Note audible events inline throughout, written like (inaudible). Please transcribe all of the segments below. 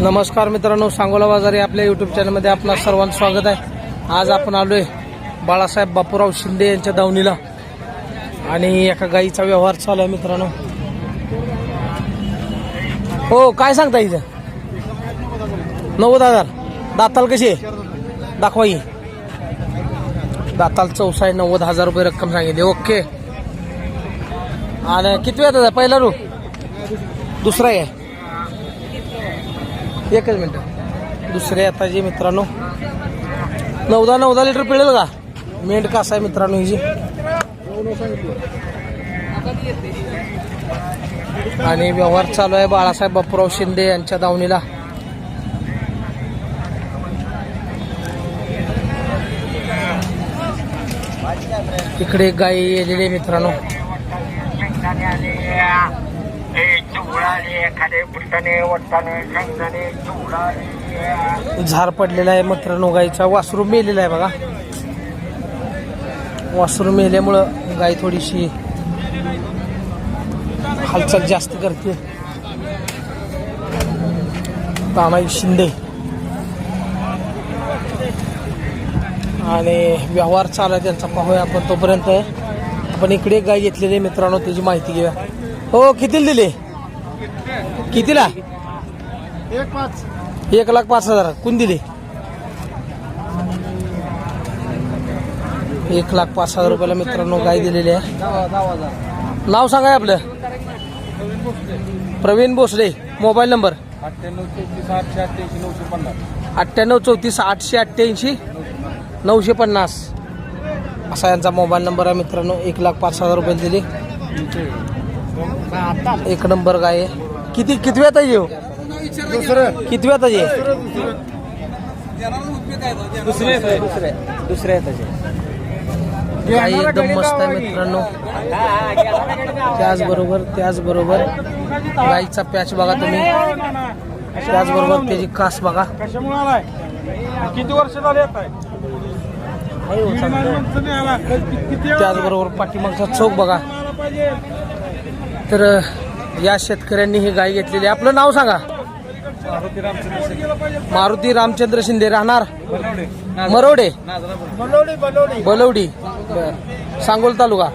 नमस्कार मित्रांनो सांगोला बाजारी आपल्या युट्यूब चॅनलमध्ये आपलं सर्वांचं स्वागत आहे. आज आपण आलोय बाळासाहेब बापूराव शिंदे यांच्या दावणीला. आणि एका गाईचा व्यवहार चालू आहे मित्रांनो. हो काय सांगता इथं? नव्वद हजार. दाताल कशी आहे? दाखवा ही. दाताल चौसा आहे नव्वद हजार रुपये रक्कम सांगितली. ओके. आणि किती वेळ पहिला रू दुसरा आहे. एकच मिनिट. दुसरे आता जे मित्रांनो नऊदा नऊदा लिटर पिळेल का? मेंढ कासा आहे मित्रांनो ही जी? आणि व्यवहार चालू आहे बाळासाहेब बापूराव शिंदे यांच्या दावणीला. इकडे गाई येलेली आहे मित्रांनो. शेंगदाणे वट्टाने शेंगदाणे झार पडलेला आहे मित्रांनो गाईचा वासरू मेलेला आहे बघा. वासरू मेल्यामुळं गाय थोडीशी हालचाल जास्त करते. तानाई शिंदे. आणि व्यवहार चालू आहे त्यांचा. पाहूया आपण तोपर्यंत. आपण इकडे गाय घेतलेली आहे मित्रांनो त्याची माहिती घेऊया. हो किती दिले? कितीला? एक पाच. एक लाख पाच हजार. कोण दिले? एक लाख पाच हजार रुपयाला मित्रांनो गाय दिलेली आहे. नाव सांगा आपलं. Pravin Bhosale mobile number? अठ्ठ्याण्णव चौतीस आठशे अठ्ठ्याऐंशी. नऊशे पन्नास. अठ्ठ्याण्णव चौतीस आठशे अठ्ठ्याऐंशी नऊशे पन्नास असा यांचा मोबाईल नंबर आहे मित्रांनो. एक लाख पाच हजार रुपये दिले. एक नंबर गाय आहे. किती किती वेळात आहे हो? दुसरं. किती वेळात आहे? दुसरे दुसरे. दुसरे गाय एकदम मस्त आहे मित्रांनो. त्याचबरोबर त्याचबरोबर गाईचा पॅच बघा तुम्ही. त्याचबरोबर त्याची कास बघा. किती वर्ष झाले आहे. त्याचबरोबर पाठीमागचा चौक बघा. तर या शेतकऱ्यांनी ही गाय घेतलेली आहे. आपलं नाव सांगा. मारुती रामचंद्र शिंदे. राहणार? मरोडे बलवडी. बर. सांगोल तालुका.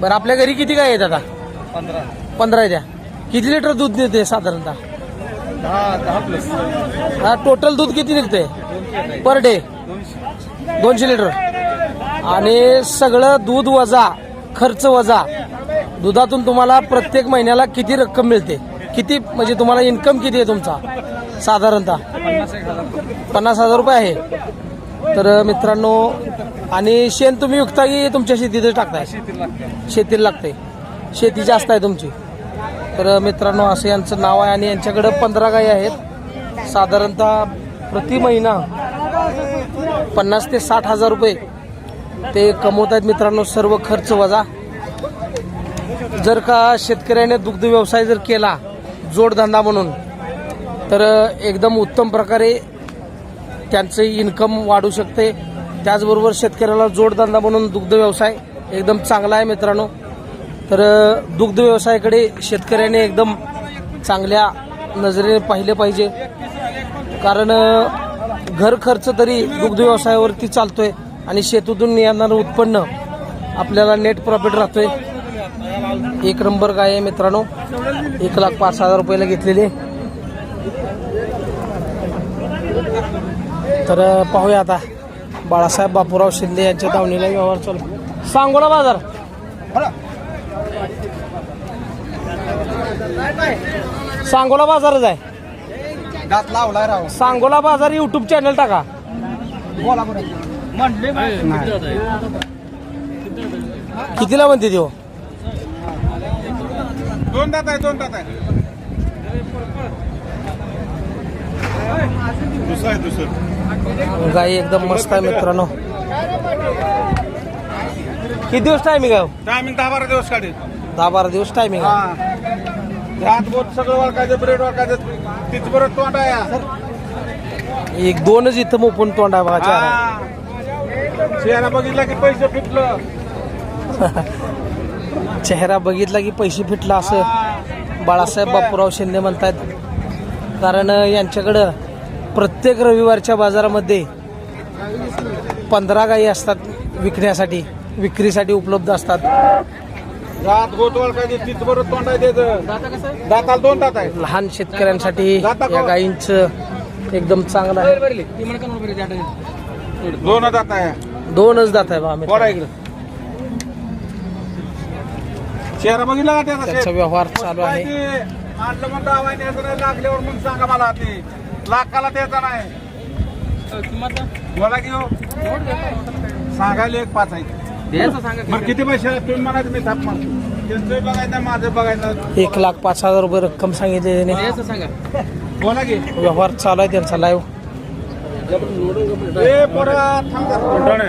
बरं आपल्या घरी किती गाय आहेत आता? पंधरा. द्या किती लिटर दूध देते साधारणतः? हा टोटल दूध किती निघते पर डे दोनशे लिटर. आणि सगळं दूध वजा खर्च वजा दुधातून तुम्हाला प्रत्येक महिन्याला किती रक्कम मिळते? किती म्हणजे तुम्हाला इन्कम किती आहे तुमचा? साधारणतः? पन्नास हजार रुपये आहे. तर मित्रांनो आणि शेण तुम्ही विकता की तुमच्या शेतीतच टाकताय? शेतीला लागते शेती जास्त आहे तुमची. तर मित्रांनो असं यांचं नाव आहे आणि यांच्याकडं पंधरा गायी आहेत. साधारणतः प्रति महिना पन्नास ते साठ हजार रुपये ते कमवत आहेत मित्रांनो सर्व खर्च वजा. जर का शेतकऱ्याने दुग्ध व्यवसाय जर केला जोडधंदा म्हणून तर एकदम उत्तम प्रकारे त्यांचं इन्कम वाढू शकते. त्याचबरोबर शेतकऱ्याला जोडधंदा म्हणून दुग्ध व्यवसाय एकदम चांगला आहे मित्रांनो. तर दुग्ध व्यवसायाकडे शेतकऱ्याने एकदम चांगल्या नजरेने पाहिले पाहिजे. कारण घर खर्च तरी दुग्ध व्यवसायावरती चालतोय आणि शेतीतून येणारं उत्पन्न आपल्याला नेट प्रॉफिट राहतोय. एक नंबर गाय आहे मित्रांनो. एक लाख पाच हजार रुपयाला घेतलेली. तर पाहूया आता. बाळासाहेब बापूराव शिंदे यांच्या दावणीला व्यवहार चालू. सांगोला बाजार. सांगोला बाजारच आहे. दात लावलाय राव. सांगोला बाजार युट्यूब चॅनल टाका. बोला बरं. म्हणले कितीला म्हणते देऊ दोन दात आहे दोन दात आहे. दुसरं आहे दुसरं. गाई एकदम मस्त आहे मित्रांनो. किती दिवस टायमिंग आहे हो? टायमिंग दहा बारा दिवस काढेल. दहा बारा दिवस टायमिंग हा. हात बोट सगळं वाळकायचं ब्रेड वाळकायचं तिच बरं तोंड आहे. एक दोनच इथं मोपून तोंड आहे बघा. हा. चेहरा बघितला की पैसे फिटलं. (laughs) चेहरा बघितला की पैसे फिटला असं बाळासाहेब बापूराव शिंदे म्हणतात कारण यांच्याकडं प्रत्येक रविवारच्या बाजारामध्ये पंधरा गायी असतात विकण्यासाठी विक्रीसाठी उपलब्ध असतात लहान शेतकऱ्यांसाठी या गायींचं एकदम चांगलं आहे दोन दात आहे दोनच दात आहे बा आम्ही चेहरा बघितला का त्याचा? व्यवहार चालू आहे. ते आणलं मग दावाने असं नाही लागल्यावर मग सांगा मला ते लाखाला द्यायचा नाही. बोला की हो. सांगायला एक पाच आहे बरं किती पैसे आहेत? तुम्ही म्हणायचं मी थाप मारतो त्यांचं बघायचं माझं बघायचं. एक लाख पाच हजार रुपये रक्कम सांगितली त्याने. बोला की. व्यवहार चालू आहे त्यांचा लाईव्ह ए पोरं थांब जरा.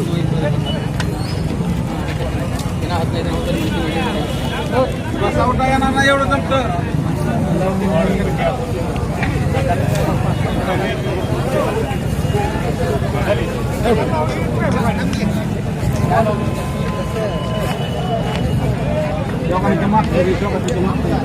कोणतं नाही? बसा उठा येणार नाही एवढं जमतं लोकांच्या मागच्या रे, लोकांच्या मागच्या.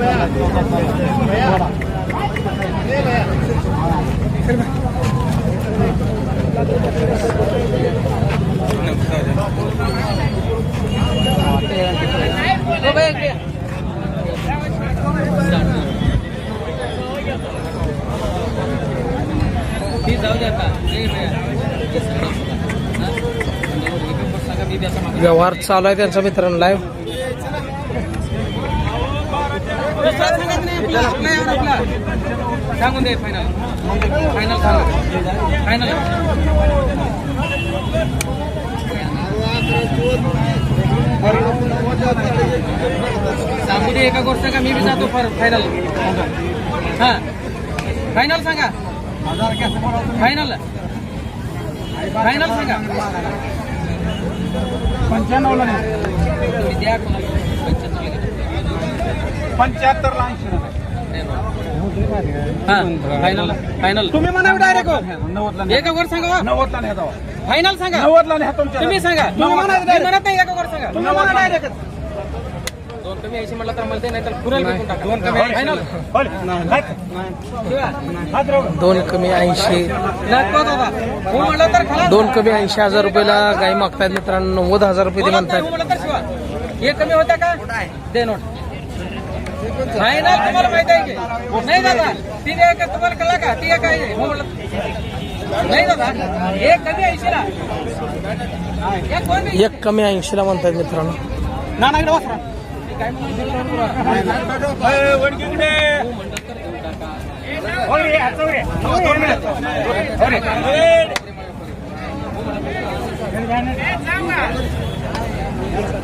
व्यवहार चालू आहे त्यांचा मित्रांनो लाईव्ह सांगून दे फायनल फायनल फायनल सांगू दे एका गोष्ट का? मी बी जातो फायनल हा. फायनल सांगा. फायनल फायनल सांगा. पंच्याण्णवला. तुम्ही द्या नाही. हा. फायनल फायनल तुम्ही म्हणा डायरेक्ट. एका वर सांगा. नव्वदला नाही. फायनल सांगा. नव्वदला नाही तुमच्या तुम्ही सांगा. तुम्ही. म्हणत नाही एका वर सांगा. तुम्ही म्हणा डायरेक्ट दोन कमी ऐंशी म्हटलं तर मला ते नाही तर पुरेल विकून टाका. दोन कमी फायनल दोन कमी ऐंशी. हो म्हटलं तर खलास. दोन कमी ऐंशी हजार रुपयाला गाई मागतायत मित्रांनो. नव्वद हजार रुपये ते म्हणतात हो म्हटलं तर शिवा. हे कमी होता का? दे नोट. फायनल तुम्हाला माहीत आहे की? नाही दादा. ती तुम्हाला कळला का? ती एक आहे. म्हटलं नाही दादा एक कमी ऐंशी ला एक कोण नाही. एक कमी ऐंशीला म्हणतात मित्रांनो. काय म्हणून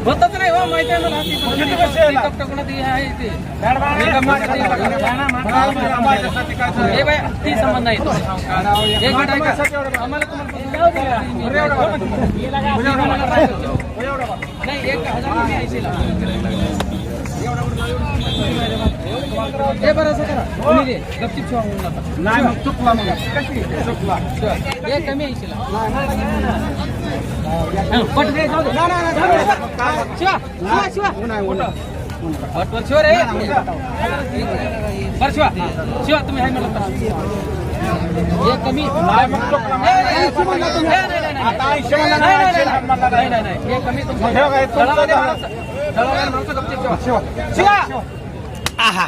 होतच नाही हो माहिती आहे मला. ती किती वर्ष आहे ना? पिकअप टाकून ती आहे. ती हे बाय ती संबंध नाही एक मिनिट ऐका. आम्हाला तुम्हाला नाही एक हजार रुपये ऐंशीला. हे बरं असं करा. कोणी दे. गपचिप शिवा होऊन जाता नाही मग चुकला मग. चुकला शिवा. हे कमी ऐंशीला. शिवा शिवा शिवा. पट. वर शिवा रे. बरं शिवा. शिवा तुम्ही. हे कमी. हे, कमी तुमचं. शिवा. आहा.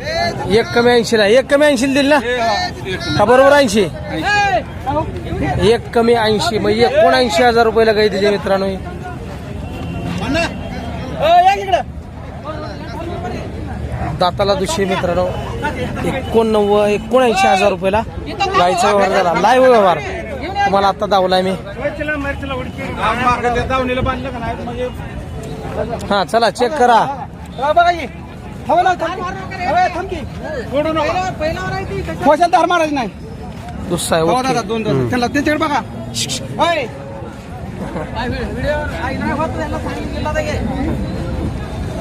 एक कमी ऐंशीला एक कमी ऐंशीला दिल ना? का बरोबर ऐंशी? एक कमी ऐंशी मग एकोणऐंशी हजार रुपयाला गाई दिली मित्रांनो दाताला दुसरी मित्रांनो एकोणनव्वद एकोणऐंशी हजार रुपयाला गायचा व्यवहार झाला. लाईव्ह व्यवहार. तुम्हाला आता दावलाय मी. हा चला चेक करा. पैशाला धार मारायची नाही. हो, दादा दोन दोन त्यांना त्यांच्याकडे बघा. होय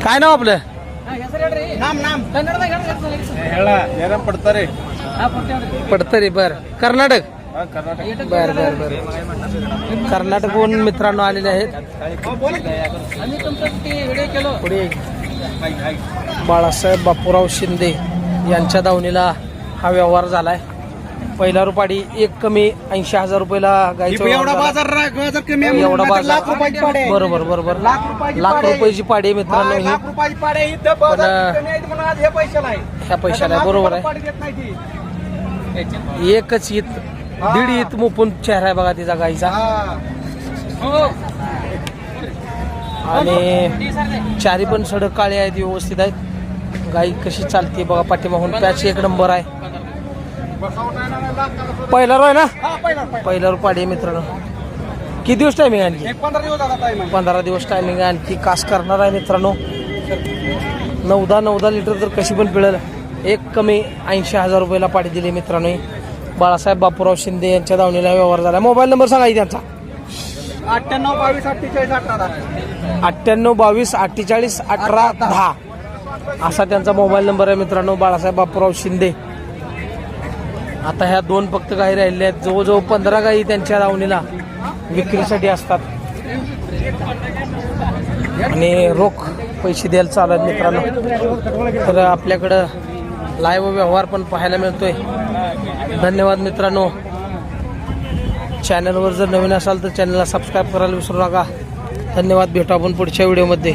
काय नाव आपलं? नाम नाम. पडतरे पडतरे बर. कर्नाटक? बर बर बर. कर्नाटकहून मित्रांनो आलेले आहेत. हो, पुढे. बाळासाहेब बापूराव शिंदे यांच्या दावणीला हा व्यवहार झालाय पहिला रुपाडी एक कमी ऐंशी हजार रुपयाला गायचा एवढा. बाजार रा- बाजार कमी आहे एवढा म्हणून बाजार लाख रुपयाची पाडे आहे. बरोबर बरोबर लाख रुपयाची लाख पाडे आहे. रुपयाची पाडी आहे मित्रांनो हा, ही लाख रुपयाची पाडे आहे. इथं बाजार कमी आहे म्हणून आज हे पैशाला आहे. ह्या पैशाला आहे, बरोबर आहे. पाडी देत नाही ती. एकच ईत दीड ईत मुपून चेहरा आहे बघा तिचा गाईचा हा. आणि चारी पण सडक काळे आहेत व्यवस्थित आहेत. गाई कशी चालते बघा पाठीमागून पॅच एक नंबर आहे. बसवता आहे पहिला ना? पहिल्यावर पहिला, पाडी मित्रांनो. किती दिवस टायमिंग आणखी? पंधरा दिवस टायमिंग आणखी. कास करणार आहे मित्रांनो. नऊदा नऊदा लिटर तर कशी पण पिळेल. एक कमी ऐंशी हजार रुपयाला पाठी दिली मित्रांनो. बाळासाहेब बापूराव शिंदे यांच्या दावणीला व्यवहार झाला. मोबाईल नंबर सांगा त्यांचा. अठ्ठ्याण्णव बावीस अठ्ठेचाळीस अठरा अठ्ठ्याण्णव बावीस अठ्ठेचाळीस अठरा दहा. असा त्यांचा मोबाईल नंबर आहे मित्रांनो बाळासाहेब बापूराव शिंदे. आता ह्या दोन फक्त गाई राहिल्या आहेत. जवळजवळ पंधरा गाई त्यांच्या दावणीला विक्रीसाठी असतात. आणि रोख पैसे द्यायला चालू आहेत मित्रांनो. तर आपल्याकडं लाईव्ह व्यवहार पण पाहायला मिळतोय. धन्यवाद मित्रांनो. चॅनलवर जर नवीन असाल तर चॅनलला सबस्क्राईब करायला विसरू नका. धन्यवाद. भेटू आपण पुढच्या व्हिडिओमध्ये.